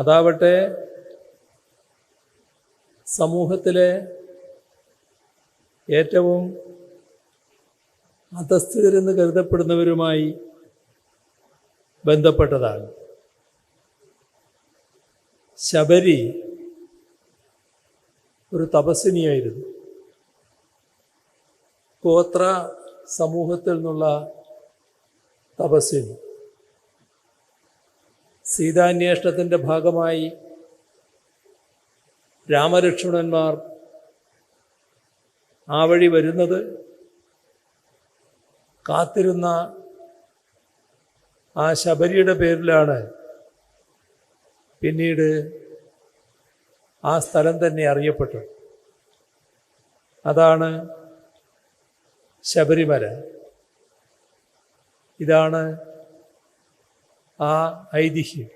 അതാവട്ടെ സമൂഹത്തിലെ ഏറ്റവും അധസ്ഥിതരെന്ന് കരുതപ്പെടുന്നവരുമായി ബന്ധപ്പെട്ടതാണ്. ശബരി ഒരു തപസ്വിനിയായിരുന്നു ഗോത്ര സമൂഹത്തിൽ നിന്നുള്ള തപസ്വിനി സീതാന്വേഷണത്തിന്റെ ഭാഗമായി രാമലക്ഷ്മണന്മാർ ആ വഴി വരുന്നത് കാത്തിരുന്ന ആ ശബരിയുടെ പേരിലാണ് പിന്നീട് ആ സ്ഥലം തന്നെ അറിയപ്പെട്ടു അതാണ് ശബരിമല. ഇതാണ് ആ ഐതിഹ്യം